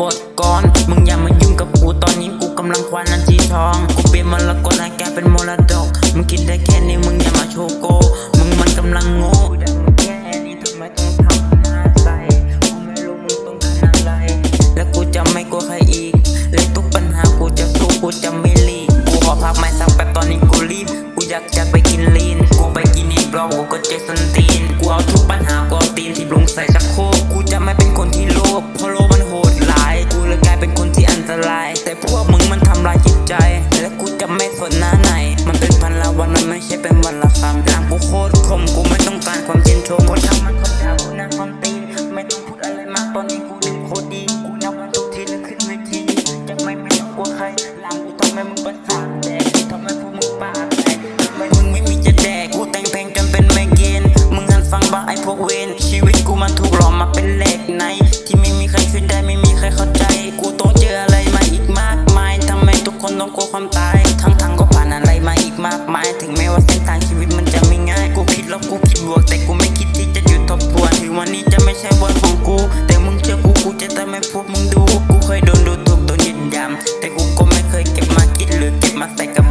บทก่อน มึงอย่ามายุ่งกับกูตอนนี้กูกำลังคว้านาทีทอง กูเปลี่ยนมรกตให้แกเป็นมรดก มึงคิดได้แค่นี้มึงอย่ามาโชโก มึงมันกำลังโง่จะไม่กลัวใครอีก เลยทุกปัญหากูจะสู้กูจะไม่ลีกูขอพักไม่สักแป๊บตอนนี้กูรีบ กูอยากจะไปกินลีน กูไปกินอีกรอบกูก็เจสันตีน ไหน มันเป็นพันละวันมันไม่ใช่เป็นวันละครั้งลังกูโคตรคมกูไม่ต้องการความเย็นชงกูทำมันคขาด่ากูนะความตีนไม่ต้องพูดอะไรมากตอนนี้กูดึงโคตรดีกูนับวันทุกทีนึกขึ้นเวทียังไม่ไม่กลัวใครหลังกูทำไมมึงประสาทแดกทำไมพวกมึงปากแตกไมมึงไม่มีจะแดกกูแต่งเพลงจนเป็นแมงเกนมึงหันฟังบ้าไอพวกเวนชีวิตกูมันถูกหลอมมาเป็นเหล็กในที่ไม่มีใครช่วยได้ไม่มีใครเข้าใจ กูต้องเจออะไรมาอีกมาก มากมาย ถึงแม้ว่าเส้นทางชีวิตมันจะไม่ง่าย กูคิดลบกูคิดบวก แต่กูไม่คิดที่จะหยุดทบทวนถึงวันนี้จะไม่ใช่วันของกู แต่มึงเชื่อกูกูจะทำให้พวกมึงดู กูเคยโดนดูถูกโดนยิดยามแต่กูก็ไม่เคยเก็บมาคิดหรือเก็บมาใส่กับ